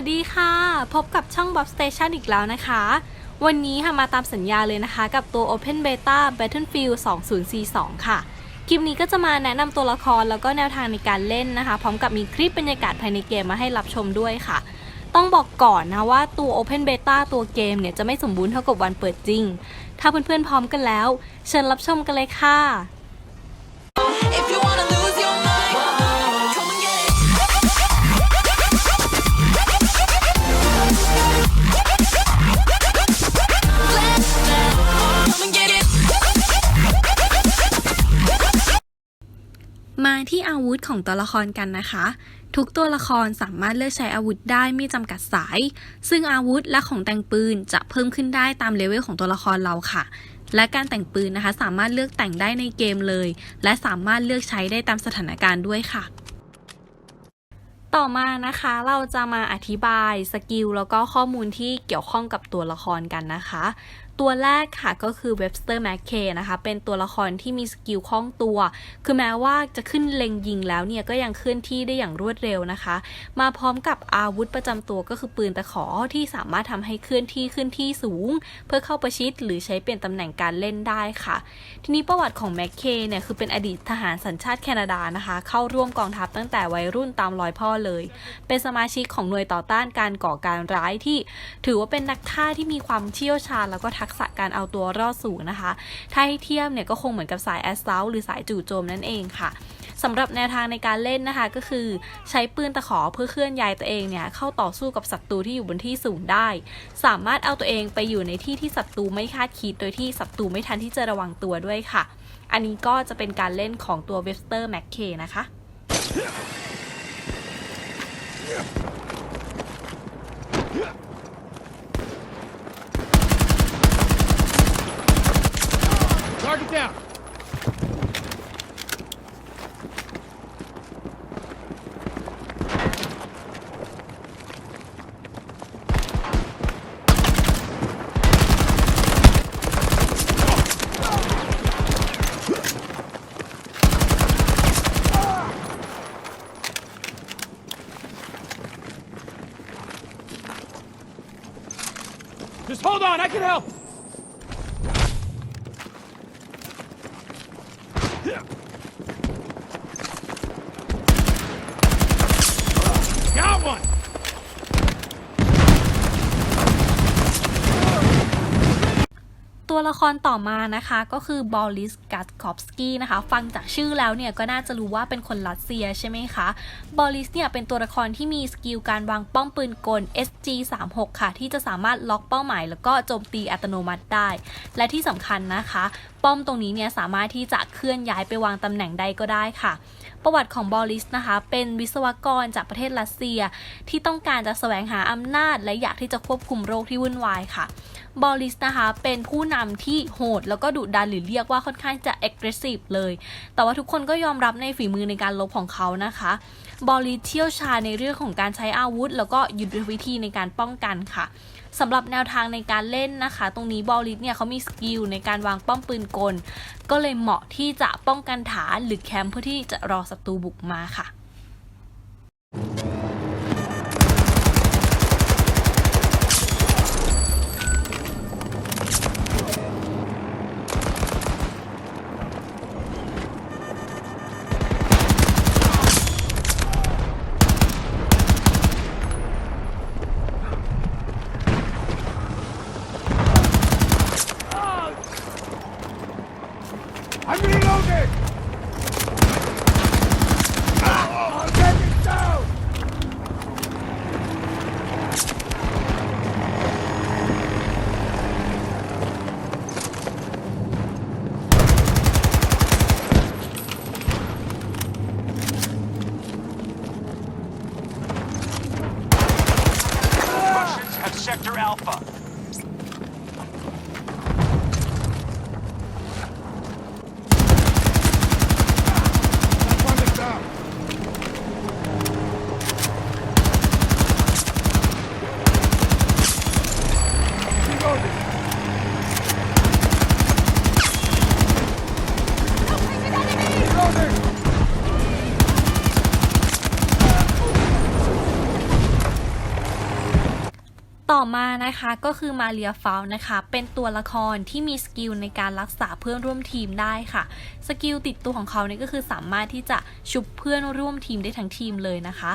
วัสดีค่ะ พบกับช่อง Bob Station อีกแล้วนะคะ วันนี้ค่ะมาตามสัญญาเลยนะคะ กับตัว Open Beta Battlefield 2042 ค่ะ คลิปนี้ก็จะมาแนะนำตัวละครแล้วก็แนวทางในการเล่นนะคะ พร้อมกับมีคลิปบรรยากาศภายในเกมมาให้รับชมด้วยค่ะ ต้องบอกก่อนนะว่าตัว Open Beta ตัวเกมเนี่ยจะไม่สมบูรณ์เท่ากับวันเปิดจริง ถ้าเพื่อนๆพร้อมกันแล้ว เชิญรับชมกันเลยค่ะ มาที่อาวุธของตัวละครกันนะคะ ทุกตัวละครสามารถเลือกใช้อาวุธได้ไม่จำกัดสาย ซึ่งอาวุธและของแต่งปืนจะเพิ่มขึ้นได้ตามเลเวลของตัวละครเราค่ะ และการแต่งปืนนะคะ สามารถเลือกแต่งได้ในเกมเลย และสามารถเลือกใช้ได้ตามสถานการณ์ด้วยค่ะ ต่อมานะคะเราจะมาอธิบายสกิลแล้วก็ข้อมูลที่เกี่ยวข้องกับตัวละครกันนะคะ ตัวแรกค่ะก็คือ Webster m c k a y นะคะ เป็นตัวละครที่มีสกิลคล่องตัว คือแม้ว่าจะขึ้นเล็งยิงแล้วเนี่ยก็ยังเคลื่อนที่ได้อย่างรวดเร็วนะคะ มาพร้อมกับอาวุธประจำตัวก็คือปืนตะขอที่สามารถทำให้เคลื่อนที่ขึ้นที่สูง เพื่อเข้าประชิดหรือใช้เปลี่ยนตำแหน่งการเล่นได้ค่ะ ทีนี้ประวัติของแมคเคเนี่ยคือเป็นอดีตทหารสัญชาติแคนาดานะคะ เข้าร่วมกองทัพตั้งแต่วัยรุ่นตามรอยพ่อเลย เป็นสมาชิกของหน่วยต่อต้านการก่อการร้ายที่ ถือว่าเป็นนักฆ่าที่มีความเชี่ยวชาญแล้วก็ทักษะการเอาตัวรอดสูงนะคะ ถ้าให้เทียบเนี่ยก็คงเหมือนกับสายแอสซ u ลหรือสายจู่โจมนั่นเองค่ะสำหรับแนวทางในการเล่นนะคะก็คือใช้ปืนตะขอเพื่อเคลื่อนย้ายตัวเองเนี่ยเข้าต่อสู้กับศัตรูที่อยู่บนที่สูงได้ สามารถเอาตัวเองไปอยู่ในที่ที่ศัตรูไม่คาดคิดโดยที่ศัตรูไม่ทันที่จะระวังตัวด้วยค่ะ อันนี้ก็จะเป็นการเล่นของตัวเวสเตอร์แมคเคนะคะ Target down. Just hold on, I can help. ตัวละครต่อมานะคะก็คือบอลิสกัสคอฟสกี้นะคะ ฟังจากชื่อแล้วเนี่ยก็น่าจะรู้ว่าเป็นคนรัสเซียใช่ไหมคะบอลิสเนี่ยเป็นตัวละครที่มีสกิลการวางป้อมปืนกล SG36 ค่ะ ที่จะสามารถล็อกเป้าหมาย แล้วก็โจมตีอัตโนมัติได้ และที่สำคัญนะคะ ป้อมตรงนี้เนี่ยสามารถที่จะเคลื่อนย้ายไปวางตำแหน่งใดก็ได้ค่ะ ประวัติของบอลิสนะคะ เป็นวิศวกรจากประเทศรัสเซีย ที่ต้องการจะแสวงหาอำนาจ และอยากที่จะควบคุมโรคที่วุ่นวายค่ะ บอลิสนะคะเป็นผู้นำที่โหด แล้วก็ดุดันหรือเรียกว่าค่อนข้างจะ aggressive เลย แต่ว่าทุกคนก็ยอมรับในฝีมือในการลบของเขานะคะบอลิสเชี่ยวชาญในเรื่องของการใช้อาวุธ แล้วก็ยุทธวิธีในการป้องกันค่ะสำหรับแนวทางในการเล่นนะคะ ตรงนี้บอลิสเนี่ยเขามีสกิลในการวางป้อมปืนกล ก็เลยเหมาะที่จะป้องกันฐานหรือแคมป์เพื่อที่จะรอศัตรูบุกมาค่ะ ต่อมานะคะก็คือมาเรียฟาวนะคะ เป็นตัวละครที่มีสกิลในการรักษาเพื่อนร่วมทีมได้ค่ะ สกิลติดตัวของเขาเนี่ยก็คือสามารถที่จะชุบเพื่อนร่วมทีมได้ทั้งทีมเลยนะคะ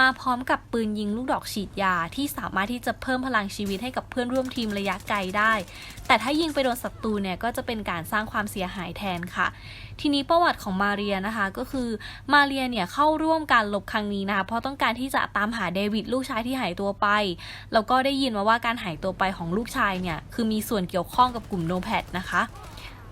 มาพร้อมกับปืนยิงลูกดอกฉีดยาที่สามารถที่จะเพิ่มพลังชีวิตให้กับเพื่อนร่วมทีมระยะไกลได้ แต่ถ้ายิงไปโดนศัตรูเนี่ยก็จะเป็นการสร้างความเสียหายแทนค่ะ ทีนี้ประวัติของมาเรียนะคะก็คือมาเรียเนี่ยเข้าร่วมการลบครั้งนี้นะคะเพราะต้องการที่จะตามหาเดวิดลูกชายที่หายตัวไป แล้วก็ได้ยินมาว่าการหายตัวไปของลูกชายเนี่ยคือมีส่วนเกี่ยวข้องกับกลุ่มโนแพดนะคะ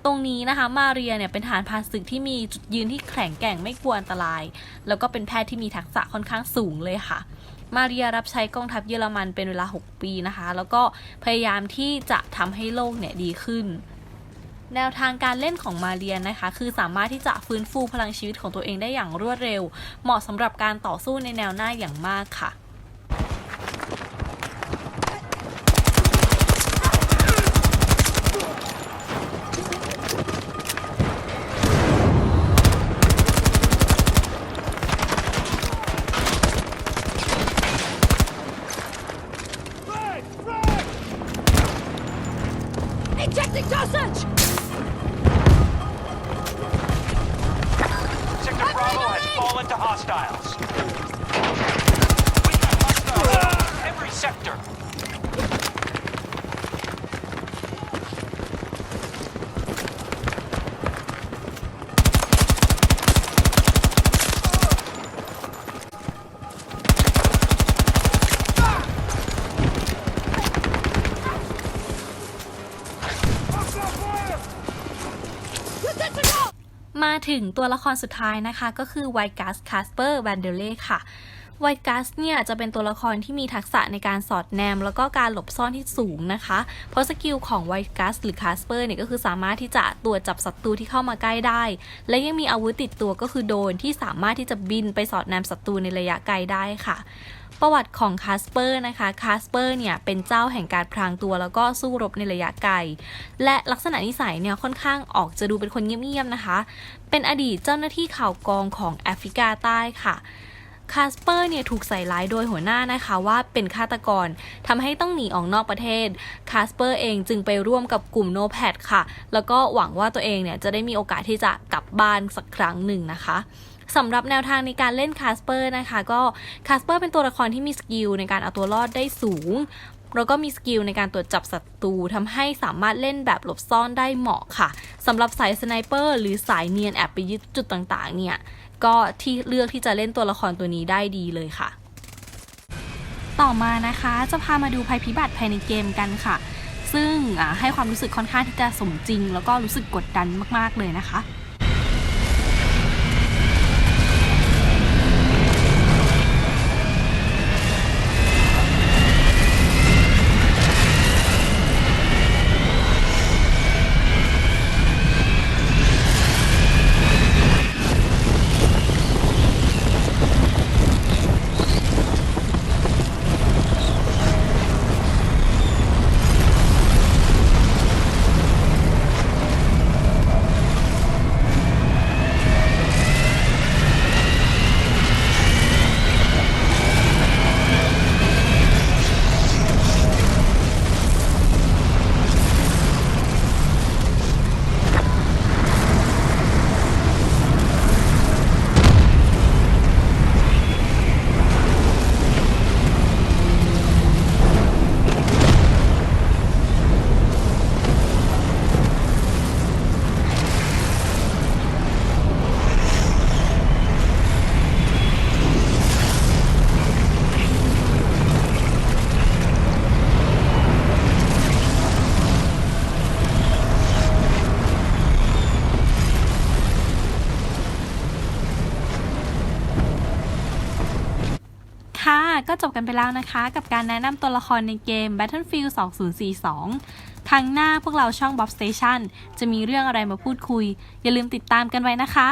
ตรงนี้นะคะมาเรียเนี่ยเป็นฐานพรานศึกที่มีจุดยืนที่แข็งแกร่งไม่กลัวอันตราย แล้วก็เป็นแพทย์ที่มีทักษะค่อนข้างสูงเลยค่ะ มาเรียรับใช้กองทัพเยอรมันเป็นเวลา 6 ปีนะคะ แล้วก็พยายามที่จะทำให้โลกเนี่ยดีขึ้น แนวทางการเล่นของมาเรียนะคะ คือสามารถที่จะฟื้นฟูพลังชีวิตของตัวเองได้อย่างรวดเร็ว เหมาะสำหรับการต่อสู้ในแนวหน้าอย่างมากค่ะ Ejecting dosage! Sector Bravo has fallen to hostiles. We got hostiles in every sector. ถึงตัวละครสุดท้ายนะคะ ก็คือไวกัสคาสเปอร์แวนเดเล่ค่ะ ไวกัสเนี่ยจะเป็นตัวละครที่มีทักษะในการสอดแนม แล้วก็การหลบซ่อนที่สูงนะคะ เพราะสกิลของไวกัสหรือคาสเปอร์เนี่ยก็คือสามารถที่จะตรวจจับศัตรูที่เข้ามาใกล้ได้ และยังมีอาวุธติดตัวก็คือโดรนที่สามารถที่จะบินไปสอดแนมศัตรูในระยะไกลได้ค่ะประวัติของคาสเปอร์นะคะคาสเปอร์เนี่ยเป็นเจ้าแห่งการพรางตัวแล้วก็สู้รบในระยะไกล และลักษณะนิสัยเนี่ยค่อนข้างออกจะดูเป็นคนเงียบๆนะคะ เป็นอดีตเจ้าหน้าที่ข่าวกองของแอฟริกาใต้ค่ะ คาสเปอร์เนี่ยถูกใส่ร้ายโดยหัวหน้านะคะว่าเป็นฆาตกรทำให้ต้องหนีออกนอกประเทศ คาสเปอร์เองจึงไปร่วมกับกลุ่มโนแพดค่ะ แล้วก็หวังว่าตัวเองเนี่ยจะได้มีโอกาสที่จะกลับบ้านสักครั้งหนึ่งนะคะสำหรับแนวทางในการเล่นคาสเปอร์นะคะ ก็คาสเปอร์เป็นตัวละครที่มีสกิลในการเอาตัวรอดได้สูงแล้วก็มีสกิลในการตรวจจับศัตรูทำให้สามารถเล่นแบบหลบซ่อนได้เหมาะค่ะสำหรับสายสไนเปอร์หรือสายเนียนแอบไปยึดจุดต่างๆ เนี่ย ก็ที่เลือกที่จะเล่นตัวละครตัวนี้ได้ดีเลยค่ะ ต่อมานะคะจะพามาดูภัยพิบัติภายในเกมกันค่ะ ซึ่งให้ความรู้สึกค่อนข้างที่จะสมจริง แล้วก็รู้สึกกดดันมากๆเลยนะคะ ก็จบกันไปแล้วนะคะ กับการแนะนำตัวละครในเกม Battlefield 2042 ครั้งหน้าพวกเราช่อง Bob Station จะมีเรื่องอะไรมาพูดคุย อย่าลืมติดตามกันไว้นะคะ